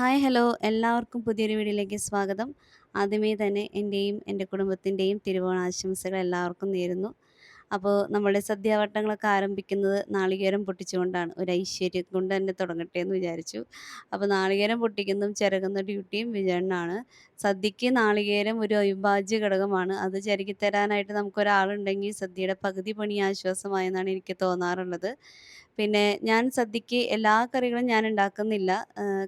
Hi hello എല്ലാവർക്കും പുതിയൊരു വീഡിയോയിലേക്ക് സ്വാഗതം. ആദ്യമേ തന്നെ എന്റെയും എന്റെ കുടുംബത്തിന്റെയും തിരുവോണ ആശംസകൾ എല്ലാവർക്കും നേരുന്നു. അപ്പോൾ നമ്മുടെ സദ്യാവട്ടങ്ങളൊക്കെ ആരംഭിക്കുന്നത് നാളികേരം പൊട്ടിച്ചുകൊണ്ടാണ്. ഒരു ഐശ്വര്യം കൊണ്ട് തന്നെ തുടങ്ങട്ടെ എന്ന് വിചാരിച്ചു. അപ്പോൾ നാളികേരം പൊട്ടിക്കുന്നതും ചിരകുന്ന ഡ്യൂട്ടിയും വിജയണ്ണാണ് സദ്യക്ക് നാളികേരം ഒരു അവിഭാജ്യ ഘടകമാണ്. അത് ചിരകി തരാനായിട്ട് നമുക്കൊരാളുണ്ടെങ്കിൽ സദ്യയുടെ പകുതി പണി ആശ്വാസമായെന്നാണ് എനിക്ക് തോന്നാറുള്ളത്. പിന്നെ ഞാൻ സദ്യക്ക് എല്ലാ കറികളും ഞാൻ ഉണ്ടാക്കുന്നില്ല.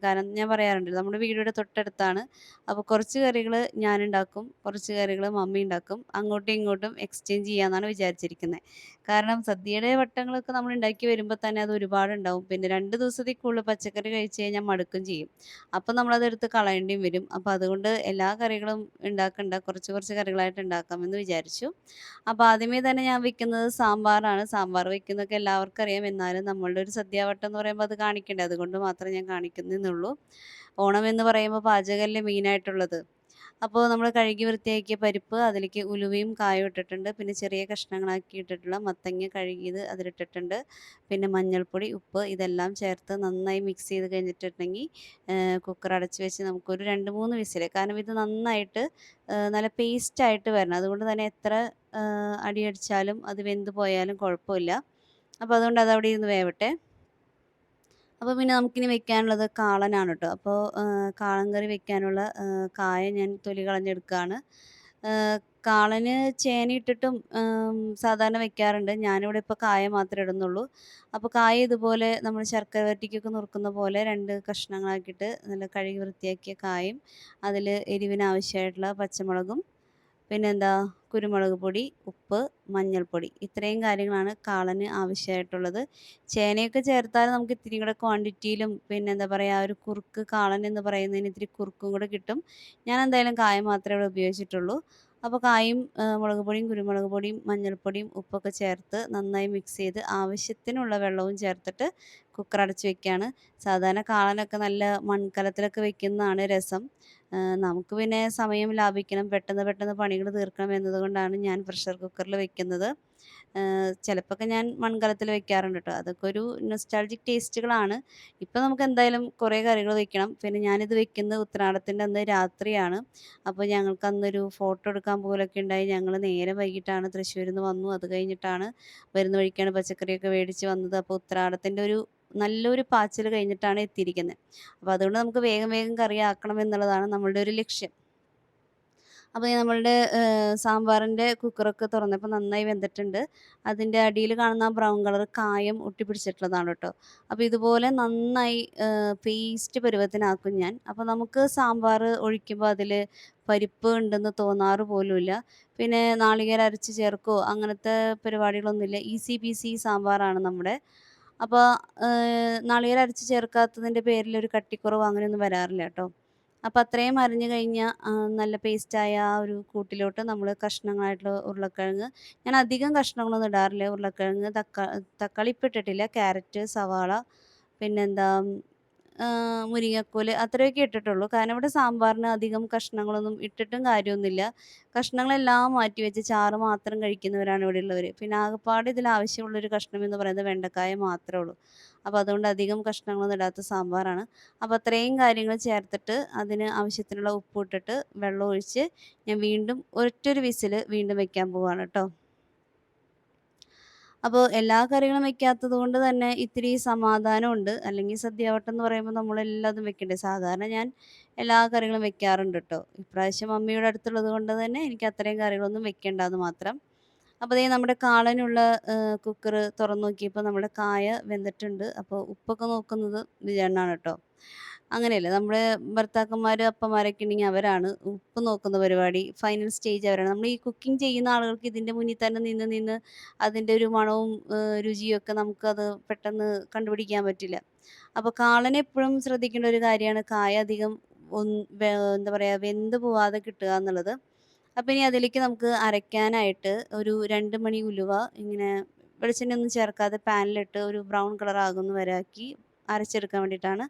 കാരണം ഞാൻ പറയാറുണ്ട് നമ്മുടെ വീടിന്റെ തൊട്ടടുത്താണ്. അപ്പോൾ കുറച്ച് കറികൾ ഞാൻ ഉണ്ടാക്കും കുറച്ച് കറികൾ മമ്മി ഉണ്ടാക്കും. അങ്ങോട്ടും ഇങ്ങോട്ടും എക്സ്ചേഞ്ച് ചെയ്യാമെന്നാണ് വിചാരിച്ചിരിക്കുന്നത് കാരണം സദ്യയുടെ വട്ടങ്ങളൊക്കെ നമ്മൾ ഉണ്ടാക്കി വരുമ്പോൾ തന്നെ അത് ഒരുപാടുണ്ടാവും. പിന്നെ രണ്ട് ദിവസത്തിൽ കൂടുതൽ പച്ചക്കറി കഴിച്ച് കഴിഞ്ഞാൽ മടുക്കും ചെയ്യും. അപ്പം നമ്മളതെടുത്ത് കളയേണ്ടിയും വരും. അപ്പോൾ അതുകൊണ്ട് എല്ലാ കറികളും ഉണ്ടാക്കണ്ട കുറച്ച് കുറച്ച് കറികളായിട്ട് ഉണ്ടാക്കാമെന്ന് വിചാരിച്ചു. അപ്പോൾ ആദ്യമേ തന്നെ ഞാൻ വെക്കുന്നത് സാമ്പാറാണ്. സാമ്പാർ വെക്കുന്നതൊക്കെ എല്ലാവർക്കും അറിയാം. എന്നാലും നമ്മളുടെ ഒരു സദ്യാവട്ടം എന്ന് പറയുമ്പോൾ അത് കാണിക്കണ്ടേ? അതുകൊണ്ട് മാത്രം ഞാൻ കാണിക്കുന്നെന്നുള്ളൂ. ഓണം എന്ന് പറയുമ്പോൾ പാചകമല്ലേ മെയിനായിട്ടുള്ളത് അപ്പോൾ നമ്മൾ കഴുകി വൃത്തിയാക്കിയ പരിപ്പ് അതിലേക്ക് ഉലുവയും കായും ഇട്ടിട്ടുണ്ട്. പിന്നെ ചെറിയ കഷ്ണങ്ങളാക്കി ഇട്ടിട്ടുള്ള മത്തങ്ങ കഴുകിയത് അതിലിട്ടിട്ടുണ്ട്. പിന്നെ മഞ്ഞൾപ്പൊടി ഉപ്പ് ഇതെല്ലാം ചേർത്ത് നന്നായി മിക്സ് ചെയ്ത് കഴിഞ്ഞിട്ടുണ്ടെങ്കിൽ കുക്കർ അടച്ച് വെച്ച് നമുക്കൊരു രണ്ട് മൂന്ന് വിസിൽ കാരണം ഇത് നന്നായിട്ട് നല്ല പേസ്റ്റായിട്ട് വരണം. അതുകൊണ്ട് തന്നെ എത്ര അടിയടിച്ചാലും അത് വെന്ത് പോയാലും കുഴപ്പമില്ല. അപ്പോൾ അതുകൊണ്ട് അത് അവിടെ ഇരുന്ന് വേവട്ടെ. അപ്പോൾ പിന്നെ നമുക്കിനി വെക്കാനുള്ളത് കാളനാണ് കേട്ടോ അപ്പോൾ കാളൻ കറി വെക്കാനുള്ള കായ ഞാൻ തൊലി കളഞ്ഞെടുക്കുകയാണ് കാളന് ചേന ഇട്ടിട്ടും സാധാരണ വെക്കാറുണ്ട്. ഞാനിവിടെ ഇപ്പോൾ കായ മാത്രമേ ഇടുന്നുള്ളൂ. അപ്പോൾ കായ ഇതുപോലെ നമ്മൾ ശർക്കര വരട്ടിക്കൊക്കെ നുറുക്കുന്ന പോലെ രണ്ട് കഷ്ണങ്ങളാക്കിയിട്ട് നല്ല കഴുകി വൃത്തിയാക്കിയ കായും അതിൽ എരിവിന് ആവശ്യമായിട്ടുള്ള പച്ചമുളകും പിന്നെന്താ കുരുമുളക് പൊടി ഉപ്പ് മഞ്ഞൾപ്പൊടി ഇത്രയും കാര്യങ്ങളാണ് കാളന് ആവശ്യമായിട്ടുള്ളത്. ചേനയൊക്കെ ചേർത്താൽ നമുക്ക് ഇത്തിരി കൂടെ ക്വാണ്ടിറ്റിയിലും പിന്നെ എന്താ പറയുക ഒരു കുറുക്ക് കാളൻ എന്ന് പറയുന്നതിന് ഇത്തിരി കുറുക്കും കൂടെ കിട്ടും. ഞാൻ എന്തായാലും കായം മാത്രമേ ഇവിടെ ഉപയോഗിച്ചിട്ടുള്ളൂ. അപ്പോൾ കായും മുളക് പൊടിയും കുരുമുളക് പൊടിയും മഞ്ഞൾപ്പൊടിയും ഉപ്പൊക്കെ ചേർത്ത് നന്നായി മിക്സ് ചെയ്ത് ആവശ്യത്തിനുള്ള വെള്ളവും ചേർത്തിട്ട് കുക്കർ അടച്ച് വെക്കുകയാണ് സാധാരണ കാളനൊക്കെ നല്ല മൺകലത്തിലൊക്കെ വെക്കുന്നതാണ് രസം. നമുക്ക് പിന്നെ സമയം ലാഭിക്കണം. പെട്ടെന്ന് പെട്ടെന്ന് പണികൾ തീർക്കണം എന്നതുകൊണ്ടാണ് ഞാൻ പ്രഷർ കുക്കറിൽ വെക്കുന്നത്. ചിലപ്പോഴൊക്കെ ഞാൻ മൺകലത്തിൽ വെക്കാറുണ്ട് കേട്ടോ. അതൊക്കെ ഒരു നൊസ്റ്റാൾജിക് ടേസ്റ്റുകളാണ് ഇപ്പം നമുക്ക് എന്തായാലും കുറേ കറികൾ വെക്കണം. പിന്നെ ഞാനിത് വെക്കുന്നത് ഉത്രാടത്തിന്റെ അന്ന് രാത്രിയാണ്. അപ്പോൾ ഞങ്ങൾക്ക് അന്നൊരു ഫോട്ടോ എടുക്കാൻ പോലൊക്കെ ഉണ്ടായി. ഞങ്ങൾ നേരെ വൈകിട്ടാണ് തൃശ്ശൂരിൽ നിന്ന് വന്നു. അത് കഴിഞ്ഞിട്ടാണ് വരുന്ന വഴിക്കാണ് പച്ചക്കറിയൊക്കെ മേടിച്ച് വന്നത്. അപ്പോൾ ഉത്രാടത്തിന്റെ ഒരു നല്ലൊരു പാച്ചിൽ കഴിഞ്ഞിട്ടാണ് എത്തിയിരിക്കുന്നത്. അപ്പോൾ അതുകൊണ്ട് നമുക്ക് വേഗം വേഗം കറിയാക്കണം എന്നുള്ളതാണ് നമ്മളുടെ ഒരു ലക്ഷ്യം. അപ്പോൾ നമ്മളുടെ സാമ്പാറിന്റെ കുക്കറൊക്കെ തുറന്നപ്പോൾ നന്നായി വെന്തിട്ടുണ്ട്. അതിന്റെ അടിയിൽ കാണുന്ന ബ്രൗൺ കളർ കായം ഒട്ടിപ്പിടിച്ചിട്ടുള്ളതാണ് കേട്ടോ അപ്പോൾ ഇതുപോലെ നന്നായി പേസ്റ്റ് പരുവത്തിനാക്കും ഞാൻ. അപ്പോൾ നമുക്ക് സാമ്പാർ ഒഴിക്കുമ്പോൾ അതിൽ പരിപ്പ് ഉണ്ടെന്ന് തോന്നാറ് പോലുമില്ല. പിന്നെ നാളികേര അരച്ച് ചേർക്കോ അങ്ങനത്തെ പരിപാടികളൊന്നുമില്ല. ഈസി പീസി സാമ്പാറാണ് നമ്മുടെ. അപ്പോൾ നാളികേര അരച്ച് ചേർക്കാത്തതിന്റെ പേരിൽ ഒരു കട്ടിക്കുറവ് അങ്ങനെയൊന്നും വരാറില്ല കേട്ടോ. അപ്പോൾ അത്രയും അരിഞ്ഞു കഴിഞ്ഞാൽ നല്ല പേസ്റ്റായ ആ ഒരു കൂട്ടിലോട്ട് നമ്മൾ കഷ്ണങ്ങളായിട്ടുള്ള ഉരുളക്കിഴങ്ങ് ഞാൻ അധികം കഷ്ണങ്ങളൊന്നും ഇടാറില്ല. ഉരുളക്കിഴങ്ങ് തക്കാ തക്കാളി ഇപ്പം ഇട്ടിട്ടില്ല ക്യാരറ്റ് സവാള പിന്നെന്താ മുരിങ്ങക്കോൽ അത്രയൊക്കെ ഇട്ടിട്ടുള്ളൂ. കാരണം ഇവിടെ സാമ്പാറിന് അധികം കഷ്ണങ്ങളൊന്നും ഇട്ടിട്ടും കാര്യമൊന്നുമില്ല. കഷ്ണങ്ങളെല്ലാം മാറ്റി വെച്ച് ചാറ് മാത്രം കഴിക്കുന്നവരാണ് ഇവിടെ ഉള്ളവർ പിന്നെ ആകെപ്പാട് ഇതിൽ ആവശ്യമുള്ളൊരു കഷ്ണം എന്ന് പറയുന്നത് വെണ്ടക്കായ മാത്രമേ ഉള്ളൂ. അപ്പോൾ അതുകൊണ്ട് അധികം കഷ്ണങ്ങളൊന്നും ഇടാത്ത സാമ്പാറാണ്. അപ്പോൾ അത്രയും കാര്യങ്ങൾ ചേർത്തിട്ട് അതിന് ആവശ്യത്തിനുള്ള ഉപ്പ് ഇട്ടിട്ട് വെള്ളം ഒഴിച്ച് ഞാൻ വീണ്ടും ഒറ്റൊരു വിസിൽ വീണ്ടും വെക്കാൻ പോവാണ് കേട്ടോ അപ്പോൾ എല്ലാ കറികളും വെക്കാത്തത് കൊണ്ട് തന്നെ ഇത്തിരി സമാധാനമുണ്ട്. അല്ലെങ്കിൽ സദ്യാവട്ടം എന്ന് പറയുമ്പോൾ നമ്മൾ എല്ലാതും വെക്കണ്ടേ? സാധാരണ ഞാൻ എല്ലാ കറികളും വെക്കാറുണ്ട് കേട്ടോ ഇപ്രാവശ്യം മമ്മിയുടെ അടുത്തുള്ളത് കൊണ്ട് തന്നെ എനിക്ക് അത്രയും കറികളൊന്നും വെക്കേണ്ടെന്ന് മാത്രം അപ്പോൾ ദേ നമ്മുടെ കാളനുള്ള കുക്കർ തുറന്നു നോക്കിയപ്പോൾ നമ്മുടെ കായ വെന്തിട്ടുണ്ട്. അപ്പോൾ ഉപ്പൊക്കെ നോക്കുന്നത് വിചാരണമാണ് കേട്ടോ അങ്ങനെയല്ല? നമ്മുടെ ഭർത്താക്കന്മാർ അപ്പന്മാരൊക്കെ ഉണ്ടെങ്കിൽ അവരാണ് ഉപ്പ് നോക്കുന്ന പരിപാടി. ഫൈനൽ സ്റ്റേജ് അവരാണ്. നമ്മൾ ഈ കുക്കിംഗ് ചെയ്യുന്ന ആളുകൾക്ക് ഇതിന്റെ മുന്നിൽ തന്നെ നിന്ന് നിന്ന് അതിന്റെ ഒരു മണവും രുചിയും ഒക്കെ നമുക്കത് പെട്ടെന്ന് കണ്ടുപിടിക്കാൻ പറ്റില്ല. അപ്പോൾ കാളനെ എപ്പോഴും ശ്രദ്ധിക്കേണ്ട ഒരു കാര്യമാണ് കായ അധികം എന്താ പറയുക വെന്ത് പോവാതെ കിട്ടുക എന്നുള്ളത്. അപ്പോൾ ഇനി അതിലേക്ക് നമുക്ക് അരയ്ക്കാനായിട്ട് ഒരു രണ്ട് മണി ഉലുവ ഇങ്ങനെ വെളിച്ചെണ്ണ ഒന്നും ചേർക്കാതെ പാനിലിട്ട് ഒരു ബ്രൗൺ കളർ ആകുന്ന വരെ ആക്കി അരച്ചെടുക്കാൻ വേണ്ടിയിട്ടാണ്.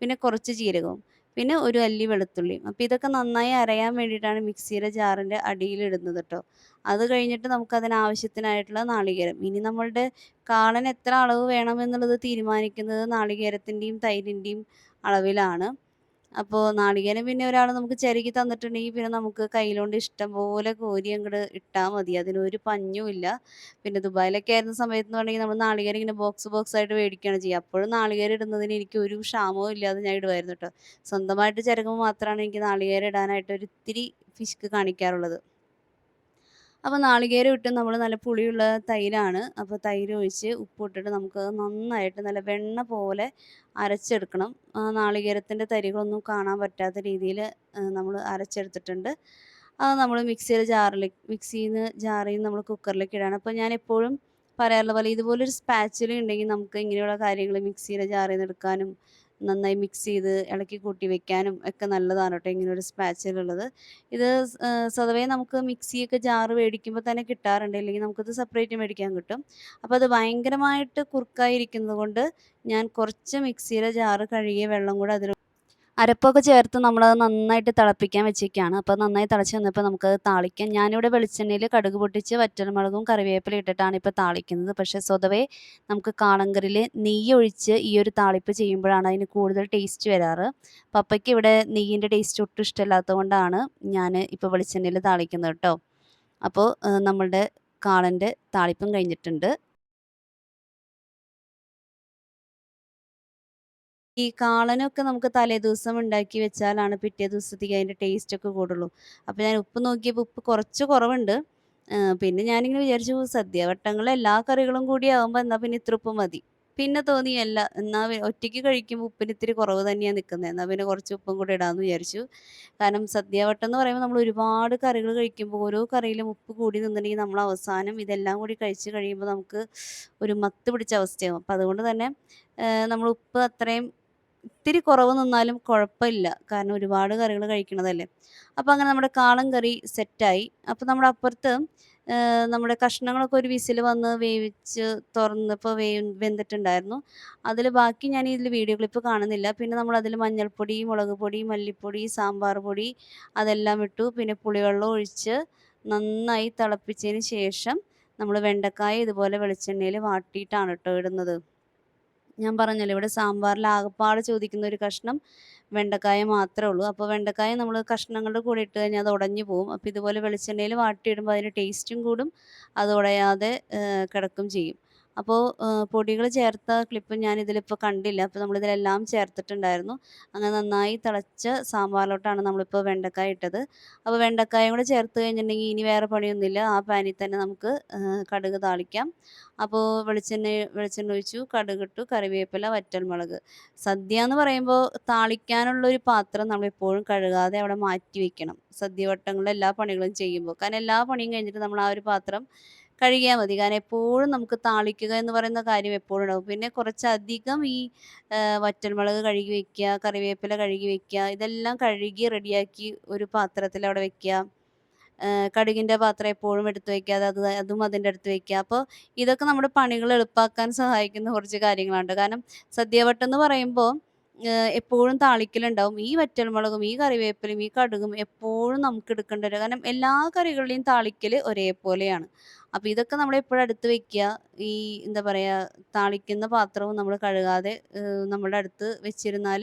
പിന്നെ കുറച്ച് ജീരകവും. പിന്നെ ഒരു അല്ലി വെളുത്തുള്ളിയും. അപ്പോൾ ഇതൊക്കെ നന്നായി അരയാൻ വേണ്ടിയിട്ടാണ് മിക്സിയുടെ ജാറിന്റെ അടിയിലിടുന്നത് കേട്ടോ അത് കഴിഞ്ഞിട്ട് നമുക്ക് അതിനാവശ്യത്തിനായിട്ടുള്ള നാളികേരം. ഇനി നമ്മളുടെ കാളൻ എത്ര അളവ് വേണമെന്നുള്ളത് തീരുമാനിക്കുന്നത് നാളികേരത്തിന്റെയും തൈരിന്റെയും അളവിലാണ്. അപ്പോൾ നാളികേരം പിന്നെ ഒരാൾ നമുക്ക് ചിരകി തന്നിട്ടുണ്ടെങ്കിൽ പിന്നെ നമുക്ക് കയ്യിലോണ്ട് ഇഷ്ടം പോലെ കോരി അങ്ങോട്ട് ഇട്ടാൽ മതി. അതിനൊരു പഞ്ഞും ഇല്ല. പിന്നെ ദുബായിലൊക്കെ ആയിരുന്ന സമയത്ത് എന്ന് നമ്മൾ നാളികേരം ഇങ്ങനെ ബോക്സ് ബോക്സ് ആയിട്ട് മേടിക്കുകയാണ് ചെയ്യുക. അപ്പോഴും നാളികേരം ഇടുന്നതിന് എനിക്ക് ഒരു ക്ഷാമവും ഇല്ലാതെ ഞാൻ ഇടുമായിരുന്നു കേട്ടോ സ്വന്തമായിട്ട് ചിരകുമ്പോൾ മാത്രമാണ് എനിക്ക് നാളികേരം ഇടാനായിട്ട് ഒരു ഇത്തിരി ഫിഷ്ക്ക് കാണിക്കാറുള്ളത്. അപ്പോൾ നാളികേരം ഇട്ട് നമ്മൾ നല്ല പുളിയുള്ള തൈരാണ്. അപ്പോൾ തൈര് ഒഴിച്ച് ഉപ്പിട്ടിട്ട് നമുക്ക് നന്നായിട്ട് നല്ല വെണ്ണ പോലെ അരച്ചെടുക്കണം. നാളികേരത്തിന്റെ തരികളൊന്നും കാണാൻ പറ്റാത്ത രീതിയിൽ നമ്മൾ അരച്ചെടുത്തിട്ടുണ്ട്. അത് നമ്മൾ മിക്സിയുടെ ജാറിൽ മിക്സിയിൽ നിന്ന് ജാറിൽ നിന്ന് നമ്മൾ കുക്കറിലേക്ക് ഇടാണ്. അപ്പോൾ ഞാൻ എപ്പോഴും പറയാറുള്ള പോലെ ഇതുപോലൊരു സ്പാച്ചില ഉണ്ടെങ്കിൽ നമുക്ക് ഇങ്ങനെയുള്ള കാര്യങ്ങൾ മിക്സിയുടെ ജാറിൽ നിന്ന് എടുക്കാനും നന്നായി മിക്സ് ചെയ്ത് ഇളക്കി കൂട്ടി വെക്കാനും ഒക്കെ നല്ലതാണ് കേട്ടോ ഇങ്ങനെ ഒരു സ്പാച്ചിലുള്ളത് ഇത് സ്വതവേ നമുക്ക് മിക്സിയൊക്കെ ജാറ് മേടിക്കുമ്പോൾ തന്നെ കിട്ടാറുണ്ട്. അല്ലെങ്കിൽ നമുക്കത് സെപ്പറേറ്റ് മേടിക്കാൻ കിട്ടും. അപ്പോൾ അത് ഭയങ്കരമായിട്ട് കുറുക്കായിരിക്കുന്നത് കൊണ്ട് ഞാൻ കുറച്ച് മിക്സിയുടെ ജാറ് കഴുകിയ വെള്ളം കൂടെ അതിൽ അരപ്പൊക്കെ ചേർത്ത് നമ്മളത് നന്നായിട്ട് തിളപ്പിക്കാൻ വെച്ചേക്കാണ് അപ്പോൾ നന്നായി തിളച്ച് വന്നപ്പോൾ നമുക്കത് താളിക്കാം. ഞാനിവിടെ വെളിച്ചെണ്ണയിൽ കടുക് പൊട്ടിച്ച് വറ്റൽമുളകും കറിവേപ്പില ഇട്ടിട്ടാണ് ഇപ്പോൾ താളിക്കുന്നത്. പക്ഷേ സ്വതവേ നമുക്ക് കാളങ്കറിൽ നെയ്യ് ഒഴിച്ച് ഈ ഒരു താളിപ്പ് ചെയ്യുമ്പോഴാണ് അതിന് കൂടുതൽ ടേസ്റ്റ് വരാറ്. പപ്പയ്ക്ക് ഇവിടെ നെയ്യിന്റെ ടേസ്റ്റ് ഒട്ടും ഇഷ്ടമില്ലാത്തതുകൊണ്ടാണ് ഞാൻ ഇപ്പോൾ വെളിച്ചെണ്ണയിൽ താളിക്കുന്നത് കേട്ടോ. അപ്പോൾ നമ്മളുടെ കാളന്റെ താളിപ്പും കഴിഞ്ഞിട്ടുണ്ട്. ഈ കാളനൊക്കെ നമുക്ക് തലേ ദിവസം ഉണ്ടാക്കി വെച്ചാലാണ് പിറ്റേ ദിവസത്തേക്ക് അതിന്റെ ടേസ്റ്റ് ഒക്കെ കൂടുള്ളൂ. അപ്പോൾ ഞാൻ ഉപ്പ് നോക്കിയപ്പോൾ ഉപ്പ് കുറച്ച് കുറവുണ്ട്. പിന്നെ ഞാനിങ്ങനെ വിചാരിച്ചു സദ്യ വട്ടങ്ങൾ എല്ലാ കറികളും കൂടി ആകുമ്പോൾ എന്നാൽ പിന്നെ ഇത്ര ഉപ്പ് മതി. പിന്നെ തോന്നി അല്ല എന്നാൽ ഒറ്റയ്ക്ക് കഴിക്കുമ്പോൾ ഉപ്പിന് ഇത്തിരി കുറവ് തന്നെയാണ് നിൽക്കുന്നത് എന്നാൽ പിന്നെ കുറച്ച് ഉപ്പും കൂടി ഇടാമെന്ന് വിചാരിച്ചു. കാരണം സദ്യവട്ടം എന്ന് പറയുമ്പോൾ നമ്മൾ ഒരുപാട് കറികൾ കഴിക്കുമ്പോൾ ഓരോ കറിയിലും ഉപ്പ് കൂടി നിന്നിട്ടുണ്ടെങ്കിൽ നമ്മൾ അവസാനം ഇതെല്ലാം കൂടി കഴിച്ച് കഴിയുമ്പോൾ നമുക്ക് ഒരു മത്ത് പിടിച്ച അവസ്ഥയാകും അപ്പം അതുകൊണ്ട് തന്നെ നമ്മൾ ഉപ്പ് അത്രയും ഇത്തിരി കുറവ് നിന്നാലും കുഴപ്പമില്ല. കാരണം ഒരുപാട് കറികൾ കഴിക്കണതല്ലേ. അപ്പോൾ അങ്ങനെ നമ്മുടെ കാളൻ കറി സെറ്റായി. അപ്പോൾ നമ്മുടെ അപ്പുറത്ത് നമ്മുടെ കഷ്ണങ്ങളൊക്കെ ഒരു വിസിൽ വന്ന് വേവിച്ച് തുറന്നപ്പോൾ വേ വെന്തിട്ടുണ്ടായിരുന്നു. അതിൽ ബാക്കി ഞാൻ ഇതിൽ വീഡിയോ ക്ലിപ്പ് കാണുന്നില്ല. പിന്നെ നമ്മൾ അതിൽ മഞ്ഞൾപ്പൊടി മുളക് പൊടി മല്ലിപ്പൊടി സാമ്പാർ പൊടി അതെല്ലാം ഇട്ടു. പിന്നെ പുളിവെള്ളം ഒഴിച്ച് നന്നായി തിളപ്പിച്ചതിന് ശേഷം നമ്മൾ വെണ്ടക്കായ ഇതുപോലെ വെളിച്ചെണ്ണയിൽ വാട്ടിയിട്ടാണ് കേട്ടോ ഇടുന്നത്. ഞാൻ പറഞ്ഞല്ലോ ഇവിടെ സാമ്പാറിൽ ആകപ്പാട് ചോദിക്കുന്ന ഒരു കഷ്ണം വെണ്ടക്കായ മാത്രമേ ഉള്ളൂ. അപ്പോൾ വെണ്ടക്കായ നമ്മൾ കഷ്ണങ്ങളുടെ കൂടെ ഇട്ട് കഴിഞ്ഞാൽ അത് ഉടഞ്ഞു പോകും അപ്പോൾ ഇതുപോലെ വെളിച്ചെണ്ണയിൽ വാട്ടിയിടുമ്പോൾ അതിന് ടേസ്റ്റും കൂടും. അത് ഉടയാതെ കിടക്കും ചെയ്യും. അപ്പോൾ പൊടികൾ ചേർത്ത ക്ലിപ്പ് ഞാൻ ഇതിലിപ്പോൾ കണ്ടില്ല. അപ്പോൾ നമ്മളിതിലെല്ലാം ചേർത്തിട്ടുണ്ടായിരുന്നു. അങ്ങനെ നന്നായി തിളച്ച സാമ്പാറിലോട്ടാണ് നമ്മളിപ്പോൾ വെണ്ടക്കായ ഇട്ടത്. അപ്പോൾ വെണ്ടക്കായും കൂടെ ചേർത്ത് കഴിഞ്ഞിട്ടുണ്ടെങ്കിൽ ഇനി വേറെ പണിയൊന്നുമില്ല. ആ പാനിൽ തന്നെ നമുക്ക് കടുക് താളിക്കാം. അപ്പോൾ വെളിച്ചെണ്ണ വെളിച്ചെണ്ണ ഒഴിച്ചു. കടുകിട്ടു കറിവേപ്പില വറ്റൽമുളക്. സദ്യ എന്ന് പറയുമ്പോൾ താളിക്കാനുള്ളൊരു പാത്രം നമ്മളെപ്പോഴും കഴുകാതെ അവിടെ മാറ്റി വെക്കണം. സദ്യവട്ടങ്ങളിൽ എല്ലാ പണികളും ചെയ്യുമ്പോൾ. കാരണം എല്ലാ പണിയും കഴിഞ്ഞിട്ട് നമ്മൾ ആ ഒരു പാത്രം കഴുകിയാൽ മതി. കാരണം എപ്പോഴും നമുക്ക് താളിക്കുക എന്ന് പറയുന്ന കാര്യം എപ്പോഴും ഉണ്ടാകും പിന്നെ കുറച്ചധികം ഈ വറ്റൽമുളക് കഴുകി വെക്കുക കറിവേപ്പില കഴുകി വെക്കുക ഇതെല്ലാം കഴുകി റെഡിയാക്കി ഒരു പാത്രത്തിൽ അവിടെ വെക്കുക. കടുകിന്റെ പാത്രം എപ്പോഴും എടുത്ത് വയ്ക്കാതെ അത് അതും അതിന്റെ അടുത്ത് വയ്ക്കുക അപ്പോൾ ഇതൊക്കെ നമ്മുടെ പണികൾ എളുപ്പാക്കാൻ സഹായിക്കുന്ന കുറച്ച് കാര്യങ്ങളുണ്ട് കാരണം സദ്യവട്ടം എന്ന് പറയുമ്പോൾ എപ്പോഴും താളിക്കലുണ്ടാവും. ഈ വറ്റൽമുളകും ഈ കറിവേപ്പിലും ഈ കടുകും എപ്പോഴും നമുക്ക് എടുക്കേണ്ട വരും. കാരണം എല്ലാ കറികളുടെയും താളിക്കൽ ഒരേപോലെയാണ്. അപ്പോൾ ഇതൊക്കെ നമ്മൾ എപ്പോഴും അടുത്ത് വെക്കുക ഈ എന്താ പറയുക താളിക്കുന്ന പാത്രവും നമ്മൾ കഴുകാതെ നമ്മുടെ അടുത്ത് വെച്ചിരുന്നാൽ